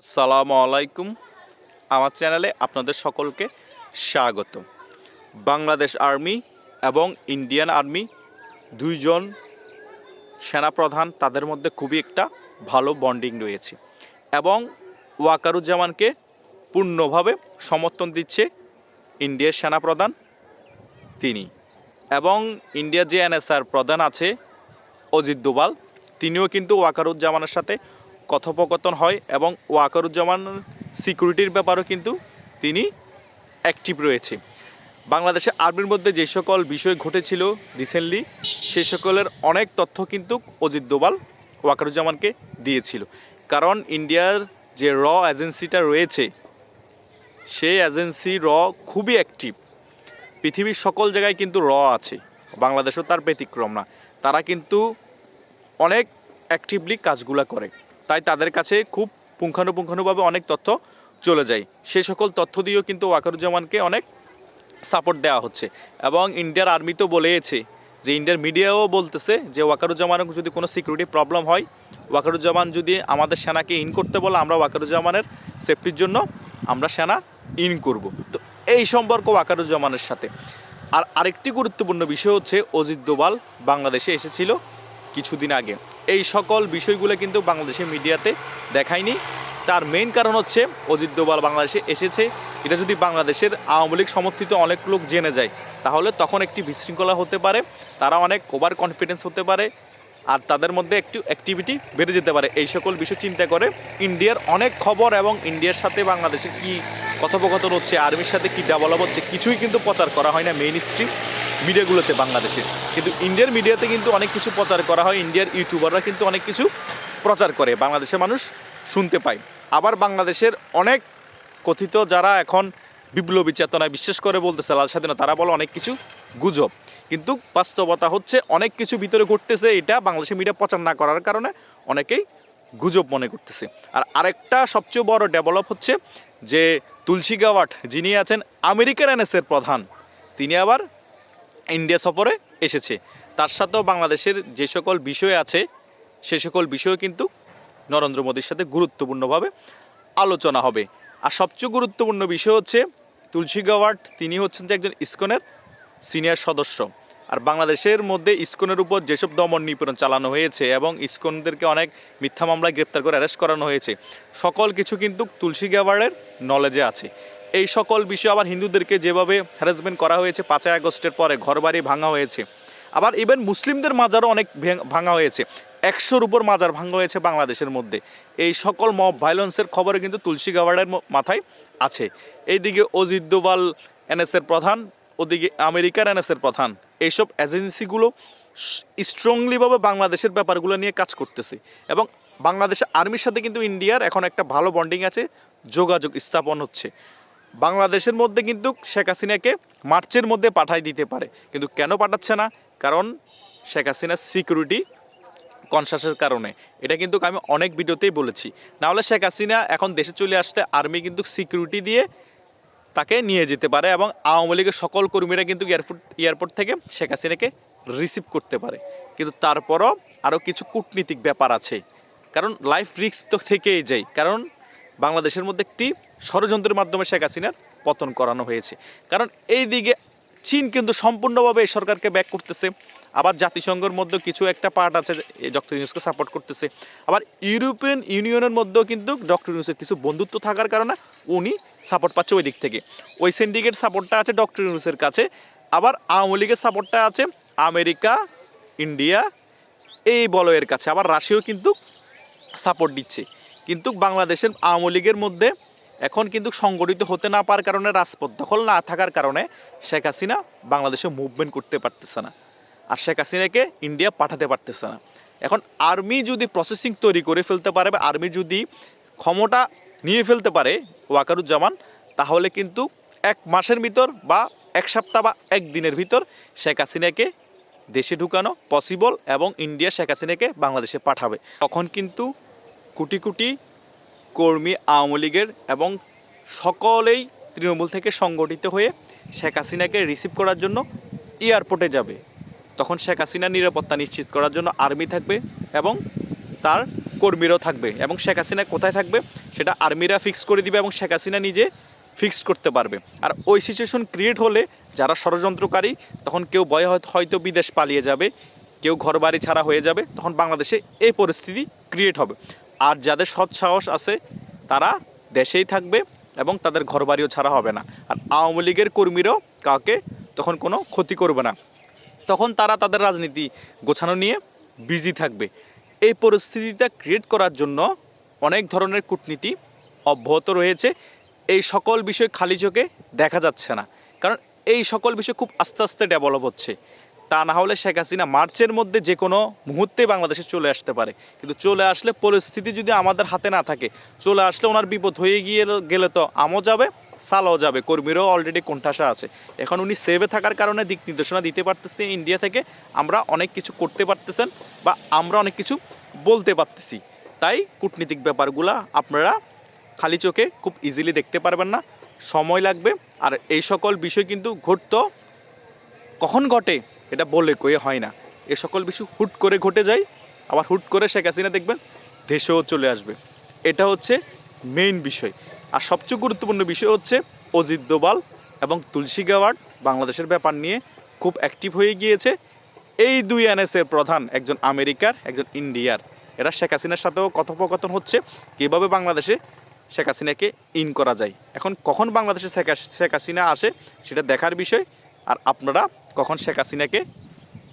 আসসালামু আলাইকুম। আমার চ্যানেলে আপনাদের সকলকে স্বাগত। বাংলাদেশ আর্মি এবং ইন্ডিয়ান আর্মি দুইজন সেনাপ্রধান তাদের মধ্যে খুবই একটা ভালো বন্ডিং রয়েছে এবং ওয়াকারুজ্জামানকে পূর্ণভাবে সমর্থন দিচ্ছে ইন্ডিয়ার সেনাপ্রধান তিনি এবং ইন্ডিয়ার যে এনএসআর প্রধান আছে অজিত দোভাল, তিনিও কিন্তু ওয়াকারুজ্জামানের সাথে কথোপকথন হয় এবং ওয়াকারুজ্জামান সিকিউরিটির ব্যাপারেও কিন্তু তিনি অ্যাক্টিভ রয়েছে। বাংলাদেশে আর্মির মধ্যে যে সকল বিষয় ঘটেছিল রিসেন্টলি, সে সকলের অনেক তথ্য কিন্তু অজিত দোবাল ওয়াকারুজ্জামানকে দিয়েছিল। কারণ ইন্ডিয়ার যে র এজেন্সিটা রয়েছে, সেই এজেন্সি র খুবই অ্যাক্টিভ। পৃথিবীর সকল জায়গায় কিন্তু র আছে, বাংলাদেশও তার ব্যতিক্রম না। তারা কিন্তু অনেক অ্যাক্টিভলি কাজগুলো করে। তাই তাদের কাছে খুব পুঙ্খানুপুঙ্খানুভাবে অনেক তথ্য চলে যায়। সে সকল তথ্য দিয়েও কিন্তু ওয়াকারুজ্জামানকে অনেক সাপোর্ট দেওয়া হচ্ছে। এবং ইন্ডিয়ার আর্মি তো বলেছে যে ইন্ডিয়ার মিডিয়াও বলতেছে যে ওয়াকারুজ্জামানের যদি কোনো সিকিউরিটি প্রবলেম হয়, ওয়াকারুজ্জামান যদি আমাদের সেনাকে ইন করতে বলে, আমরা ওয়াকারুজ্জামানের সেফটির জন্য আমরা সেনা ইন করব। তো এই সম্পর্ক ওয়াকারুজ্জামানের সাথে। আর আরেকটি গুরুত্বপূর্ণ বিষয় হচ্ছে অজিত দোবাল বাংলাদেশে এসেছিল কিছুদিন আগে। এই সকল বিষয়গুলো কিন্তু বাংলাদেশের মিডিয়াতে দেখায়নি। তার মেইন কারণ হচ্ছে অজিত দোবাল বাংলাদেশে এসেছে। এটা যদি বাংলাদেশের আওয়ামী লীগ সমর্থিত অনেক লোক জেনে যায়, তাহলে তখন একটি বিশৃঙ্খলা হতে পারে, তারা অনেক ওভার কনফিডেন্স হতে পারে, আর তাদের মধ্যে একটু অ্যাক্টিভিটি বেড়ে যেতে পারে। এই সকল বিষয় চিন্তা করে ইন্ডিয়ার অনেক খবর এবং ইন্ডিয়ার সাথে বাংলাদেশের কি কথোপকথন হচ্ছে, আর্মির সাথে কি ডেভেলপ হচ্ছে, কিছুই কিন্তু প্রচার করা হয় না মেইন স্ট্রিম মিডিয়াগুলোতে বাংলাদেশের। কিন্তু ইন্ডিয়ার মিডিয়াতে কিন্তু অনেক কিছু প্রচার করা হয়, ইন্ডিয়ার ইউটিউবাররা কিন্তু অনেক কিছু প্রচার করে, বাংলাদেশের মানুষ শুনতে পায়। আবার বাংলাদেশের অনেক কথিত যারা এখন বিপ্লবী চেতনায় বিশ্বাস করে বলতেছে, লাল স্বাধীনতা, তারা বলে অনেক কিছু গুজব। কিন্তু বাস্তবতা হচ্ছে অনেক কিছু ভিতরে ঘটতেছে, এটা বাংলাদেশের মিডিয়া প্রচার না করার কারণে অনেকেই গুজব মনে করতেছে। আর আরেকটা সবচেয়ে বড় ডেভেলপ হচ্ছে যে তুলসী গাওয়াট যিনি আছেন আমেরিকান এনএসের প্রধান, তিনি আবার ইন্ডিয়া সফরে এসেছে। তার সাথেও বাংলাদেশের যে সকল বিষয় আছে, সে সকল বিষয় কিন্তু নরেন্দ্র মোদীর সাথে গুরুত্বপূর্ণভাবে আলোচনা হবে। আর সবচেয়ে গুরুত্বপূর্ণ বিষয় হচ্ছে, তুলসী গাওয়াট তিনি হচ্ছেন যে একজন ইসকনের সিনিয়র সদস্য। আর বাংলাদেশের মধ্যে ইসকনের উপর যেসব দমন নিপীড়ন চালানো হয়েছে এবং ইসকনদেরকে অনেক মিথ্যা মামলায় গ্রেপ্তার করে অ্যারেস্ট করানো হয়েছে, সকল কিছু কিন্তু তুলসী গাওয়ারের নলেজে আছে। এই সকল বিষয় আবার হিন্দুদেরকে যেভাবে হ্যারাসমেন্ট করা হয়েছে, পাঁচই আগস্টের পরে ঘরবাড়ি ভাঙা হয়েছে। আবার ইভেন মুসলিমদের মাজারও অনেক ভাঙা হয়েছে। একশোর উপর মাজার ভাঙা হয়েছে বাংলাদেশের মধ্যে। এই সকল মব ভায়োলেন্সের খবরে কিন্তু তুলসী ম- মাথায় আছে। এইদিকে অজিত দোভাল, এনএসের প্রধান, ওদিকে আমেরিকার এনএসের প্রধান। এইসব এজেন্সিগুলো স্ট্রংলিভাবে বাংলাদেশের ব্যাপারগুলো নিয়ে কাজ করতেছে। এবং বাংলাদেশের আর্মির সাথে কিন্তু ইন্ডিয়ার এখন একটা ভালো বন্ডিং আছে, যোগাযোগ স্থাপন হচ্ছে। বাংলাদেশের মধ্যে কিন্তু শেখ হাসিনাকে মার্চের মধ্যে পাঠাই দিতে পারে। কিন্তু কেন পাঠাচ্ছে না? কারণ শেখ হাসিনার সিকিউরিটি কনসাসের কারণে। এটা কিন্তু আমি অনেক ভিডিওতেই বলেছি। নাহলে শেখ হাসিনা এখন দেশে চলে আসলে আর্মি কিন্তু সিকিউরিটি দিয়ে তাকে নিয়ে যেতে পারে এবং আওয়ামী লীগের সকল কর্মীরা কিন্তু এয়ারপোর্ট এয়ারপোর্ট থেকে শেখ হাসিনাকে রিসিভ করতে পারে। কিন্তু তারপরও আরও কিছু কূটনীতিক ব্যাপার আছে। কারণ লাইফ রিস্ক তো থেকেই যায়। কারণ বাংলাদেশের মধ্যে একটি ষড়যন্ত্রের মাধ্যমে শেখ হাসিনার পতন করানো হয়েছে। কারণ এই দিকে চীন কিন্তু সম্পূর্ণভাবে এই সরকারকে ব্যাক করতেছে। আবার জাতিসংঘের মধ্যে কিছু একটা পার্ট আছে ডক্টর ইউনুসকে সাপোর্ট করতেছে। আবার ইউরোপিয়ান ইউনিয়নের মধ্যেও কিন্তু ডক্টর ইউনুসের কিছু বন্ধুত্ব থাকার কারণে উনি সাপোর্ট পাচ্ছে ওই দিক থেকে। ওই সিন্ডিকেট সাপোর্টটা আছে ডক্টর ইউনুসের কাছে। আবার আওয়ামী লীগের সাপোর্টটা আছে আমেরিকা, ইন্ডিয়া, এই বলয়ের কাছে। আবার রাশিয়াও কিন্তু সাপোর্ট দিচ্ছে। কিন্তু বাংলাদেশের আওয়ামী লীগের মধ্যে এখন কিন্তু সংগঠিত হতে না পারার কারণে, রাজপথ দখল না থাকার কারণে শেখ হাসিনা বাংলাদেশে মুভমেন্ট করতে পারতেছে না। আর শেখ হাসিনাকে ইন্ডিয়া পাঠাতে পারতেছে না। এখন আর্মি যদি প্রসেসিং তৈরি করে ফেলতে পারে বা আর্মি যদি ক্ষমতা নিয়ে ফেলতে পারে ওয়াকারুজ্জামান, তাহলে কিন্তু এক মাসের ভিতর বা এক সপ্তাহ বা এক দিনের ভিতর শেখ হাসিনাকে দেশে ঢুকানো পসিবল এবং ইন্ডিয়া শেখ হাসিনাকে বাংলাদেশে পাঠাবে। তখন কিন্তু কোটি কোটি কর্মী, আওয়ামী লীগের এবং সকলেই তৃণমূল থেকে সংগঠিত হয়ে শেখ হাসিনাকে রিসিভ করার জন্য এয়ারপোর্টে যাবে। তখন শেখ হাসিনার নিরাপত্তা নিশ্চিত করার জন্য আর্মি থাকবে এবং তার কর্মীরাও থাকবে এবং শেখ হাসিনা কোথায় থাকবে সেটা আর্মিরা ফিক্স করে দিবে এবং শেখ হাসিনা নিজে ফিক্স করতে পারবে। আর ওই সিচুয়েশন ক্রিয়েট হলে যারা ষড়যন্ত্রকারী, তখন কেউ ভয়ে হয়তো বিদেশ পালিয়ে যাবে, কেউ ঘরবাড়ি ছাড়া হয়ে যাবে, তখন বাংলাদেশে এই পরিস্থিতি ক্রিয়েট হবে। আর যাদের সৎ সাহস আছে, তারা দেশেই থাকবে এবং তাদের ঘরবাড়িও ছাড়া হবে না। আর আওয়ামী লীগের কর্মীরাও কাউকে তখন কোনো ক্ষতি করবে না। তখন তারা তাদের রাজনীতি গোছানো নিয়ে বিজি থাকবে। এই পরিস্থিতিটা ক্রিয়েট করার জন্য অনেক ধরনের কূটনীতি অব্যাহত রয়েছে। এই সকল বিষয় খালি চোখে দেখা যাচ্ছে না। কারণ এই সকল বিষয় খুব আস্তে আস্তে ডেভেলপ হচ্ছে। তা না হলে শেখ হাসিনা মার্চের মধ্যে যে কোনো মুহূর্তে বাংলাদেশে চলে আসতে পারে। কিন্তু চলে আসলে পরিস্থিতি যদি আমাদের হাতে না থাকে, চলে আসলে ওনার বিপদ হয়ে গিয়ে গেলে তো আমও যাবে, সালও যাবে, কর্মীরও অলরেডি কোণঠাসা আছে। এখন উনি সেভে থাকার কারণে দিক নির্দেশনা দিতে পারতেছে ইন্ডিয়া থেকে, আমরা অনেক কিছু করতে পারতেছেন বা আমরা অনেক কিছু বলতে পারতেছি। তাই কূটনীতিক ব্যাপারগুলা আপনারা খালি চোখে খুব ইজিলি দেখতে পারবেন না, সময় লাগবে। আর এই সকল বিষয় কিন্তু ঘটতো কখন ঘটে? এটা বলে কয়ে হয় না। এ সকল বিষয় হুট করে ঘটে যায়, আবার হুট করে শেখ হাসিনা দেখবেন দেশেও চলে আসবে। এটা হচ্ছে মেইন বিষয়। আর সবচেয়ে গুরুত্বপূর্ণ বিষয় হচ্ছে অজিত দোবাল এবং তুলসী গাওয়ার্ড বাংলাদেশের ব্যাপার নিয়ে খুব অ্যাক্টিভ হয়ে গিয়েছে। এই দুই এনএসের প্রধান, একজন আমেরিকার, একজন ইন্ডিয়ার। এরা শেখ হাসিনার সাথেও কথোপকথন হচ্ছে কীভাবে বাংলাদেশে শেখ হাসিনাকে ইন করা যায়। এখন কখন বাংলাদেশে শেখ হাসিনা আসে, সেটা দেখার বিষয়। আর আপনারা কখন শেখ হাসিনাকে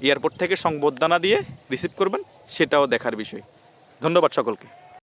এয়ারপোর্ট থেকে সংবর্ধনা দিয়ে রিসিভ করবেন, সেটাও দেখার বিষয়। ধন্যবাদ সকলকে।